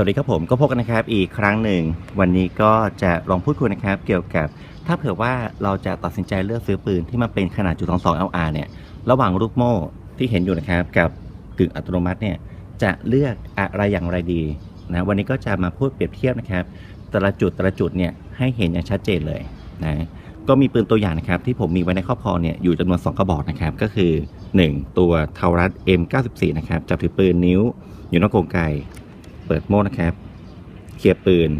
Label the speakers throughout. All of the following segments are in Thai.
Speaker 1: สวัสดีครับผมก็พบกันนะครับอีกครั้งหนึ่ง วันนี้ก็จะลองพูดคุยนะครับ เกี่ยวกับ ถ้าเผื่อว่าเราจะตัดสินใจเลือกซื้อปืนที่มันเป็นขนาดจุด22 LR เนี่ยระหว่างลูกโม่ที่เห็นอยู่นะครับกับกึ่งอัตโนมัติเนี่ยจะเลือกอะไรอย่างไรดีนะวันนี้ก็จะมาพูดเปรียบเทียบนะครับ แต่ละจุดแต่ละจุดเนี่ยให้เห็นอย่างชัดเจนเลยนะก็มีปืนตัวอย่างนะครับที่ผมมีไว้ในครอบครองเนี่ยอยู่จำนวน 2 กระบอกนะครับก็คือ 1 ตัวเทารัส M94 นะครับจับถือปืนนิ้วอยู่นอกกรงไก เปิดโมดนะครับ เคลียร์ปืน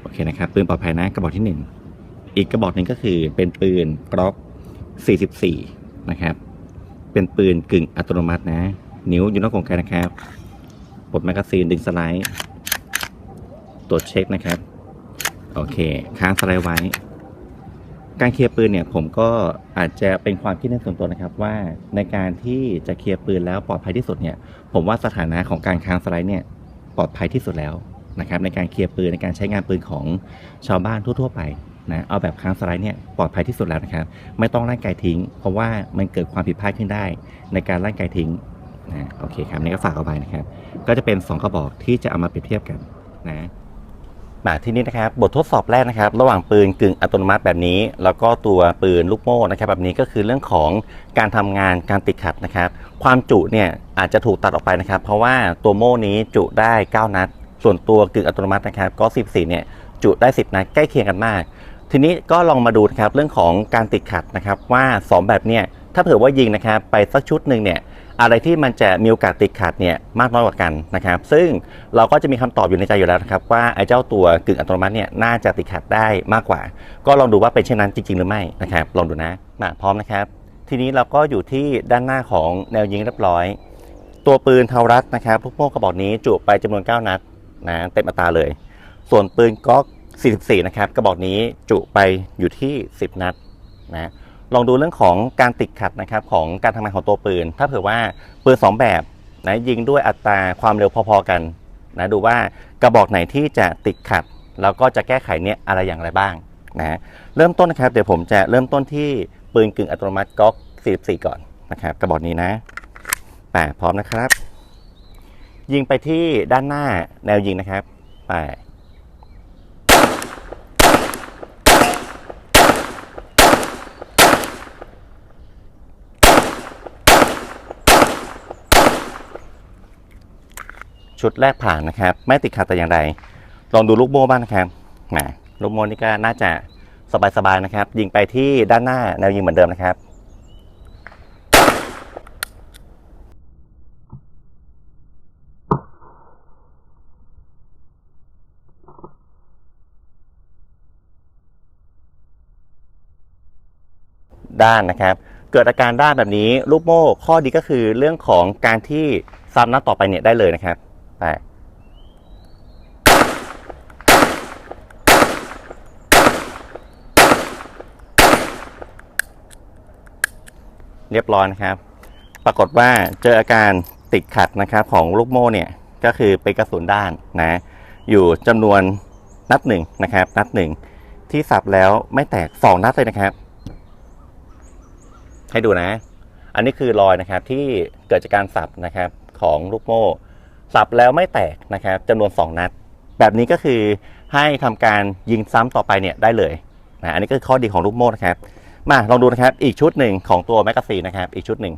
Speaker 1: โอเคนะครับ ปืนปลอดภัยนะกระบอกที่ 1 อีกกระบอกหนึ่งก็คือเป็นปืนกล็อก 44 นะครับ เป็นปืนกึ่งอัตโนมัตินะ นิ้วอยู่นอกกรงไกนะครับปลดแมกกาซีนดึงสไลด์ตรวจเช็คนะครับ โอเค ค้างสไลด์ไว้ การเคลียร์ปืนเนี่ย ผมก็อาจจะเป็นความคิดเห็นส่วนตัวนะครับ ว่าในการที่จะเคลียร์ปืนแล้วปลอดภัยที่สุดเนี่ย ผมว่าสถานะของการค้างสไลด์เนี่ย ปลอดภัยที่สุดแล้วนะครับในการเคลียร์ปืนในการใช้งานปืนของชาวบ้านทั่ว ๆ ไปนะเอาแบบค้างสไลด์เนี่ยปลอดภัยที่สุดแล้วนะครับ ไม่ต้องร่างกายทิ้ง เพราะว่ามันเกิดความผิดพลาดขึ้นได้ ในการร่างกายทิ้งนะโอเคครับนี่ก็ฝากเอาไว้นะครับ ก็จะเป็น 2 กระบอกที่จะเอามาเปรียบเทียบกันนะ มาที่นี้นะครับบททดสอบแรกนะครับ ระหว่างปืนกึ่งอัตโนมัติแบบนี้ แล้วก็ตัวปืนลูกโม่นะครับ แบบนี้ก็คือเรื่องของการทำงานการติดขัดนะครับ ความจุเนี่ยอาจจะถูกตัดออกไปนะครับ เพราะว่าตัวโม่นี้จุได้ 9 นัด ส่วนตัวกึ่งอัตโนมัตินะครับ ก็ 14 เนี่ยจุได้ 10 นัดใกล้เคียงกันมาก ทีนี้ก็ลองมาดูนะครับเรื่องของการติดขัดนะครับว่า 2 แบบเนี่ยถ้าเผื่อว่ายิงนะครับไปสักชุดหนึ่งเนี่ยอะไรที่มันจะมีโอกาสติดขัดเนี่ยมากน้อยกว่ากันนะครับ ซึ่งเราก็จะมีคำตอบอยู่ในใจอยู่แล้วนะครับ ว่าไอ้เจ้าตัวกึ่งอัตโนมัติเนี่ยน่าจะติดขัดได้มากกว่า ก็ลองดูว่าเป็นเช่นนั้นจริง ๆ หรือไม่นะครับ ลองดูนะมาพร้อมนะครับ ทีนี้เราก็อยู่ที่ด้านหน้าของแนวยิงเรียบร้อย ตัวปืนเทารัสนะครับลูกโม่กระบอกนี้จุไปจำนวน 9 นัดนะเต็มอัตราเลย ส่วนปืนก๊อก44 นะครับกระบอกนี้จุไปอยู่ที่ 10 นัดนะ ลองดูเรื่องของการติดขัดนะครับของการทำงานของตัวปืน ถ้าเผื่อว่าปืน 2 แบบนะยิงด้วยอัตราความเร็วพอๆกันนะดูว่ากระบอกไหนที่จะติดขัด แล้วก็จะแก้ไขเนี่ยอะไรอย่างไรบ้างนะเริ่มต้นนะครับเดี๋ยวผมจะเริ่มต้นที่ปืนกึ่งอัตโนมัติก๊อก 44 ก่อนนะครับกระบอกนี้นะแปดพร้อมนะครับ ยิงไปที่ด้านหน้าแนวยิงนะครับแป ชุดแรกผ่านนะครับ ไม่ติดขัดแต่อย่างใดลองดูลูกโม่บ้างนะครับแหมลูกโม่นี่ก็น่าจะสบายๆนะครับ ยิงไปที่ด้านหน้าแนวยิงเหมือนเดิมนะครับด้านนะครับ เกิดอาการด้านแบบนี้ลูกโม่ข้อดีก็คือเรื่องของการที่ซ้ำนัดต่อไปเนี่ยได้เลยนะครับ ไปเรียบร้อยนะครับ ปรากฏว่าเจออาการติดขัดนะครับของลูกโม่เนี่ยก็คือเป็นกระสุนด้านนะอยู่จำนวนนัดหนึ่งนะครับ นัดหนึ่งที่สับแล้วไม่แตกสองนัดเลยนะครับ ให้ดูนะ อันนี้คือรอยนะครับที่เกิดจากการสับนะครับของลูกโม่ สับแล้วไม่แตกนะครับจำนวน 2 นัด แบบนี้ก็คือให้ทำการยิงซ้ำต่อไปเนี่ยได้เลยนะอันนี้ก็คือข้อดีของลูกโม่นะครับ มาลองดูนะครับอีกชุดหนึ่งของตัวแมกกาซีนนะครับ อีกชุดหนึ่ง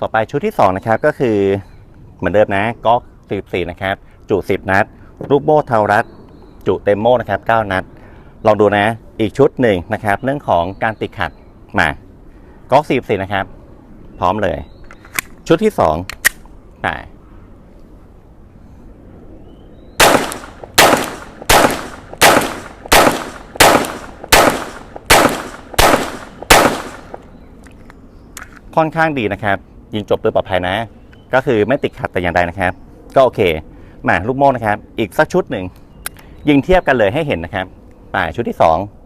Speaker 1: ต่อไปชุดที่ 2 นะครับก็คือเหมือนเดิมนะก๊อก44นะครับ จุ 10 นัด ลูกโม่เทารัด จุเต็มโม่นะครับ 9 นัด ลองดูนะอีกชุดหนึ่งนะครับ เรื่องของการติดขัดมาก๊อก44นะครับ พร้อมเลย ชุดที่2ไป ค่อนข้างดีนะครับยิงจบโดยปลอดภัยนะ ก็คือไม่ติดขัดแต่อย่างใดนะครับ ก็โอเคมาลูกโม่นะครับ อีกสักชุดหนึ่งยิงเทียบกันเลยให้เห็นนะครับมาชุดที่ 2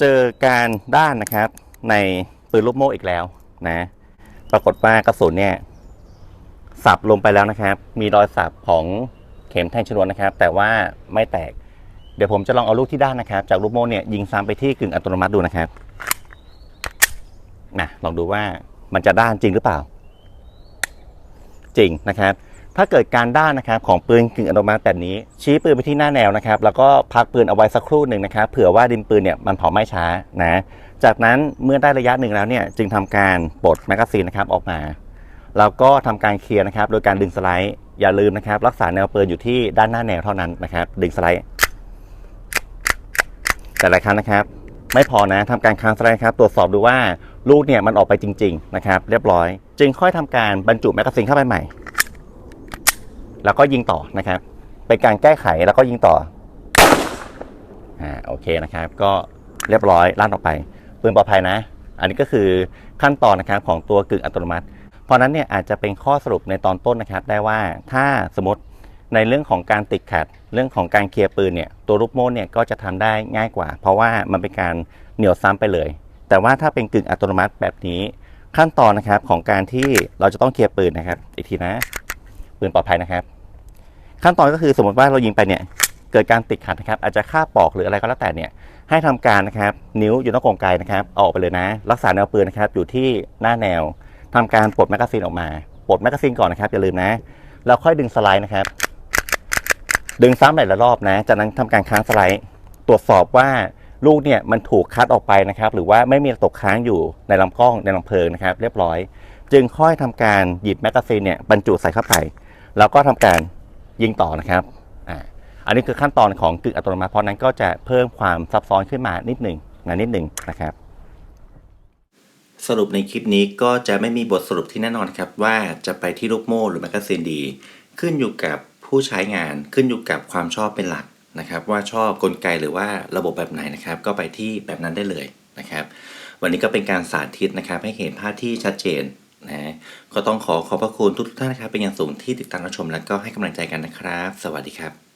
Speaker 1: เจอการด้านนะครับ ในปืนลูกโม่อีกแล้วนะ ปรากฏว่ากระสุนเนี่ย สับลงไปแล้วนะครับ มีรอยสับของเข็มแทงชนวนนะครับ แต่ว่าไม่แตก เดี๋ยวผมจะลองเอาลูกที่ด้านนะครับ จากลูกโม่เนี่ยยิงซ้ำไปที่กึ่งอัตโนมัติดูนะครับนะลองดูว่ามันจะด้านจริงหรือเปล่า จริงนะครับ ถ้าเกิดการด้านนะครับของปืนกึ่งอัตโนมัติแบบนี้ ชี้ปืนไปที่หน้าแนวนะครับแล้วก็พักปืนเอาไว้สักครู่หนึ่งนะครับเผื่อว่าดินปืนเนี่ยมันเผาไหม้ช้านะจากนั้นเมื่อได้ระยะหนึ่งแล้วเนี่ยจึงทำการปลดแมกกาซีนนะครับออกมาแล้วก็ทำการเคลียร์นะครับ โดยการดึงสไลด์อย่าลืมนะครับ รักษาแนวปืนอยู่ที่ด้านหน้าแนวเท่านั้นนะครับ ดึงสไลด์ แต่ละครั้งนะครับ ไม่พอนะทำการค้างสไลด์ครับ ตรวจสอบดูว่าลูกเนี่ยมันออกไปจริง ๆ นะครับ เรียบร้อย จึงค่อยทำการบรรจุแมกกาซีนเข้าไปใหม่ แล้วก็ยิงต่อนะครับเป็นการแก้ไขแล้วก็ยิงต่ออ่าโอเคนะครับ ก็เรียบร้อยลั่นออกไปปืนปลอดภัยนะ อันนี้ก็คือขั้นตอนนะครับของตัวกึ่งอัตโนมัติ เพราะนั้นเนี่ยอาจจะเป็นข้อสรุปในตอนต้นนะครับ ได้ว่าถ้าสมมติในเรื่องของการติดขัด เรื่องของการเคลียร์ปืนเนี่ยตัวลูกโม่เนี่ยก็จะทำได้ง่ายกว่า เพราะว่ามันเป็นการเหนี่ยวซ้ำไปเลย แต่ว่าถ้าเป็นกึ่งอัตโนมัติแบบนี้ ขั้นตอนนะครับของการที่เราจะต้องเคลียร์ปืนนะครับอีกทีนะ ปืนปลอดภัยนะครับ ขั้นตอนก็คือสมมติว่าเรายิงไปเนี่ยเกิดการติดขัดนะครับอาจจะฆ่าปอกหรืออะไรก็แล้วแต่เนี่ยให้ทำการนะครับนิ้วอยู่นอกกรงไกนะครับออกไปเลยนะ รักษาแนวปืนนะครับอยู่ที่หน้าแนวทำการปลดแมกกาซีนออกมาปลดแมกกาซีนก่อนนะครับอย่าลืมนะแล้วค่อยดึงสไลด์นะครับ ดึงซ้ำหลายรอบนะ จากนั้นทำการค้างสไลด์ตรวจสอบว่าลูกเนี่ยมันถูกคัดออกไปนะครับ หรือว่าไม่มีตกค้างอยู่ในลำกล้องในลำเพลิงนะครับ เรียบร้อย จึงค่อยทำการหยิบแมกกาซีนเนี่ยบรรจุใส่เข้าไป แล้วก็ทำการยิงต่อนะครับอ่าอันนี้คือขั้นตอนของกึ่งอัตโนมัติเพราะนั้นก็จะเพิ่มความซับซ้อนขึ้นมานิดหนึ่งนะนิดหนึ่งนะครับ สรุปในคลิปนี้ก็จะไม่มีบทสรุปที่แน่นอนครับว่าจะไปที่ลูกโม่หรือแมกกาซีนดี ขึ้นอยู่กับผู้ใช้งานขึ้นอยู่กับความชอบเป็นหลักนะครับ ว่าชอบกลไกหรือว่าระบบแบบไหนนะครับ ก็ไปที่แบบนั้นได้เลยนะครับ วันนี้ก็เป็นการสาธิตนะครับ ให้เห็นภาพที่ชัดเจน นะก็ต้องขอขอบพระคุณทุกท่านนะครับเป็นอย่างสูงที่ติดตามรับชมและก็ให้กำลังใจกันนะครับ สวัสดีครับ